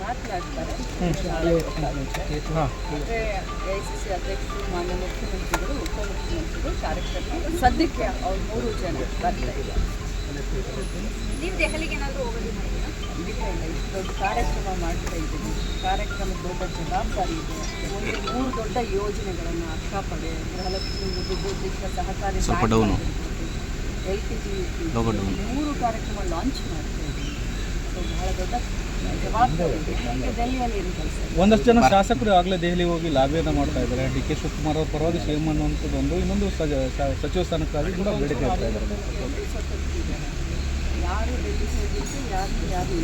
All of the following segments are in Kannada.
ಮಾತನಾಡ್ತಾರೆ ಅಧ್ಯಕ್ಷರು ಮಾನ್ಯ ಮುಖ್ಯಮಂತ್ರಿಗಳು ಉಪಮುಖ್ಯಮಂತ್ರಿಗಳು ಕಾರ್ಯಕ್ರಮ ಸದ್ಯಕ್ಕೆ ಅವ್ರು ಮೂರು ಜನ ಬರ್ತಾ ಇದ್ದಾರೆ ನೀವು ದೆಹಲಿಗೆ ಏನಾದರೂ ದೊಡ್ಡ ಕಾರ್ಯಕ್ರಮ ಮಾಡ್ತಾ ಇದ್ದೀನಿ ಕಾರ್ಯಕ್ರಮ ದೊಡ್ಡ ಜವಾಬ್ದಾರಿ ಇದೆ ಒಂದು ಮೂರು ದೊಡ್ಡ ಯೋಜನೆಗಳನ್ನು ಅಕ್ಕಪಡೆ ಗೃಹಲಕ್ಷ್ಮಿ ಸಹಕಾರಿ ಎಲ್ ಪಿ ಜಿ ಮೂರು ಕಾರ್ಯಕ್ರಮ ಲಾಂಚ್ ಮಾಡ್ತಾ ಸೊ ಬಹಳ ದೊಡ್ಡ ಒಂದಷ್ಟು ಜನ ಶಾಸಕರು ಆಗಲೇ ದೆಹಲಿ ಹೋಗಿ ಲಾಭಿಯನ್ನ ಮಾಡ್ತಾ ಇದ್ದಾರೆ. ಡಿ ಕೆ ಶಿವಕುಮಾರ್ ಅವ್ರ ಪರವಾಗಿ ಸೇಮ್ ಅನ್ನುವಂಥದ್ದು ಒಂದು ಇನ್ನೊಂದು ಸಜ- ಸಚಿವ ಸ್ಥಾನಕ್ಕಾಗಿ ಕೂಡ ಬೇಡಿಕೆ ಇದ್ದಾರೆ. ಯಾರು ಹೋಗಿದ್ದು ಯಾರು ಯಾರು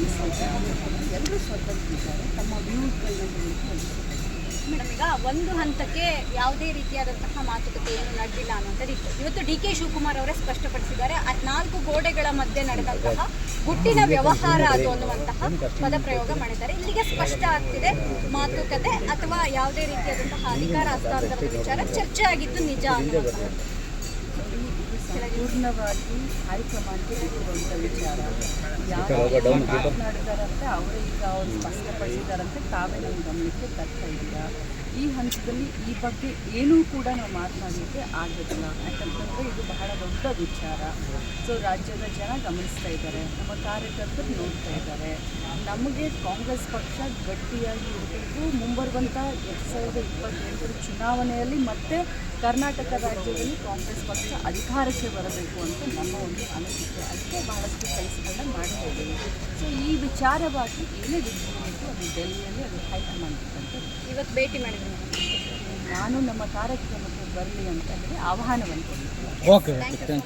ಎಲ್ಲರೂ ಸ್ವತಂತ್ರಿದ್ದಾರೆ ತಮ್ಮ ವ್ಯೂಸ್ಗಳನ್ನ ಮೇಡಮ್ ಈಗ ಒಂದು ಹಂತಕ್ಕೆ ಯಾವುದೇ ರೀತಿಯಾದಂತಹ ಮಾತುಕತೆ ಏನು ನಡೆದಿಲ್ಲ ಅನ್ನೋಂಥದ್ದು ಇವತ್ತು ಡಿ ಕೆ ಶಿವಕುಮಾರ್ ಅವರೇ ಸ್ಪಷ್ಟಪಡಿಸಿದ್ದಾರೆ ನಾಲ್ಕು ಗೋಡೆಗಳ ಮಧ್ಯೆ ನಡೆದಂತಹ ಗುಟ್ಟಿನ ವ್ಯವಹಾರ ಅದು ಅನ್ನುವಂತಹ ಪದಪ್ರಯೋಗ ಮಾಡಿದ್ದಾರೆ. ಇಲ್ಲಿಗೆ ಸ್ಪಷ್ಟ ಆಗ್ತಿದೆ, ಮಾತುಕತೆ ಅಥವಾ ಯಾವುದೇ ರೀತಿಯಾದಂತಹ ಅಧಿಕಾರ ಹಸ್ತಾಂತರದ ವಿಚಾರ ಚರ್ಚೆ ಆಗಿದ್ದು ನಿಜ ಅನ್ನುವಂತಹ ಪೂರ್ಣವಾಗಿ ಹೈಕಮಾಂಡ್ಗೆ ಇರುವಂಥ ವಿಚಾರ. ಯಾರು ಮಾತನಾಡಿದಾರಂತೆ ಅವರು ಈಗ ಅವ್ರು ಸ್ಪಷ್ಟಪಡಿಸಿದಾರಂತೆ ತಾವೇ ನಮ್ಮ ಗಮನಕ್ಕೆ ತರ್ತಾ ಇದ್ದೀರಾ? ಈ ಹಂತದಲ್ಲಿ ಈ ಬಗ್ಗೆ ಏನೂ ಕೂಡ ನಾವು ಮಾತನಾಡಲಿಕ್ಕೆ ಆಗೋದಿಲ್ಲ ಯಾಕಂತಂದರೆ ಇದು ಬಹಳ ದೊಡ್ಡ ವಿಚಾರ. ಸೊ ರಾಜ್ಯದ ಜನ ಗಮನಿಸ್ತಾ ಇದ್ದಾರೆ. ನಮ್ಮ ಕಾರ್ಯಕರ್ತರು ನೋಡ್ತಾ ಇದ್ದಾರೆ. ನಮಗೆ ಕಾಂಗ್ರೆಸ್ ಪಕ್ಷ ಗಟ್ಟಿಯಾಗಿ ಇರಬೇಕು. ಮುಂಬರುವಂಥ ಎರಡು ಸಾವಿರದ ಇಪ್ಪತ್ತೆಂಟರ ಚುನಾವಣೆಯಲ್ಲಿ ಮತ್ತೆ ಕರ್ನಾಟಕ ರಾಜ್ಯದಲ್ಲಿ ಕಾಂಗ್ರೆಸ್ ಪಕ್ಷ ಅಧಿಕಾರಕ್ಕೆ ಬರಬೇಕು ಅಂತ ನಮ್ಮ ಒಂದು ಅನಿಸಿಕೆ. ಅದಕ್ಕೆ ಬಹಳಷ್ಟು ಕೆಲಸಗಳನ್ನ ಮಾಡ್ತಾ ಇದ್ದೀವಿ ಸೊ ಈ ವಿಚಾರವಾಗಿ ಏನೇ ಡಿಸಿಷನ್ ಇತ್ತು ಅದು ಡೆಲ್ಲಿಯಲ್ಲಿ ಅದು ಹೈಕಮಾಂಡ್ ಅಂತ ಇವತ್ತು ಭೇಟಿ ಮಾಡಿದ್ರು ನಾನು ನಮ್ಮ ಕಾರ್ಯಕ್ರಮಕ್ಕೆ ಬರಲಿ ಅಂತ ಹೇಳಿ ಆಹ್ವಾನವನ್ನು ಕೊಡ್ತೀನಿ ಓಕೆ ಥ್ಯಾಂಕ್ ಯು